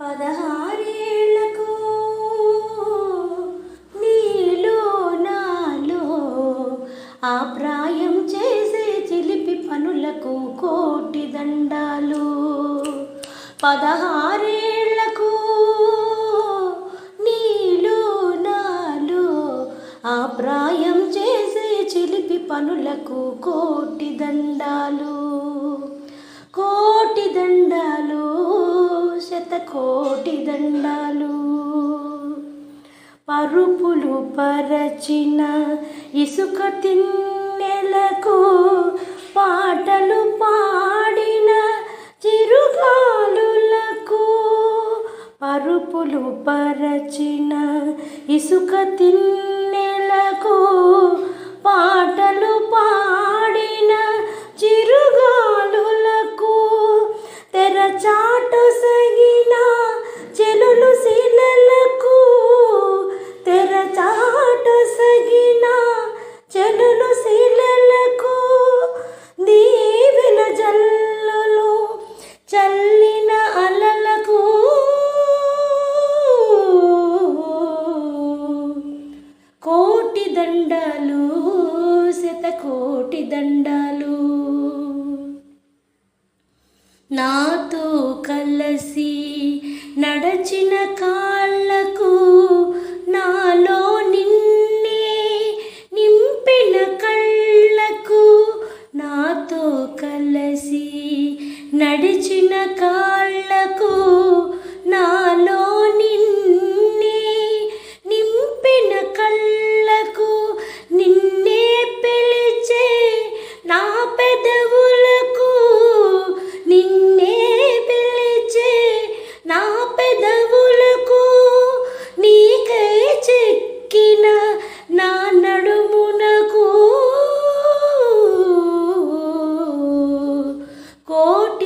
పదహారేళ్ళకు నీలో నాలో ఆ ప్రాయం చేసే చిలిపి పనులకు కోటి దండాలు. పదహారేళ్ళకు నీలో నాలో ఆ ప్రాయం చేసే చిలిపి పనులకు కోటి దండాలు. కో కోటి దండాలు పరుపులు పరచిన ఇసుక తిన్నెలకు పాటలు పాడిన చిరుగాలులకు పరుపులు పరచిన ఇసుక తిన్నెలకు నాతో కలసి నడచిన కా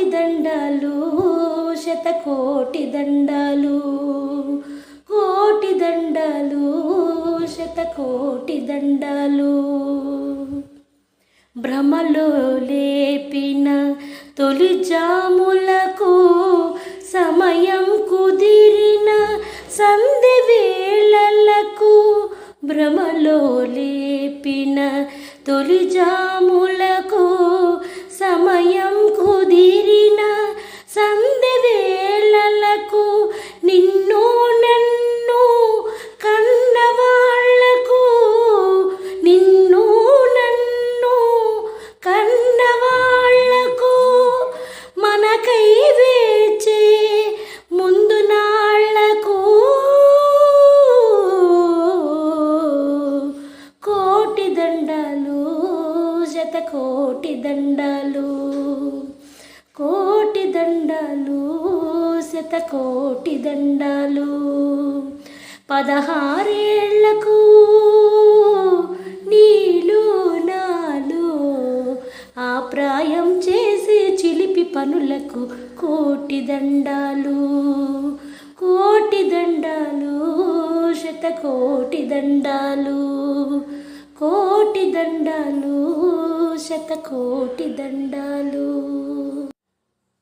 కోటి దండలు శతకోటి దండాలు కోటి దండాలు శతకోటి దండాలు భ్రమలో లేపిన తొలి జాములకు సమయం కుదిరిన సంధి వేళలకు భ్రమలో లేపిన తొలి జాము కోటి దండాలు కోటి దండాలు శత కోటి దండాలు. పదహారేళ్ళకు నీలో నాలో ఆ ప్రాయం చేసే చిలిపి పనులకు కోటి దండాలు. కోటి దండాలు శత కోటి దండాలు. కోటి దండాలు శత కోటి దండాలు.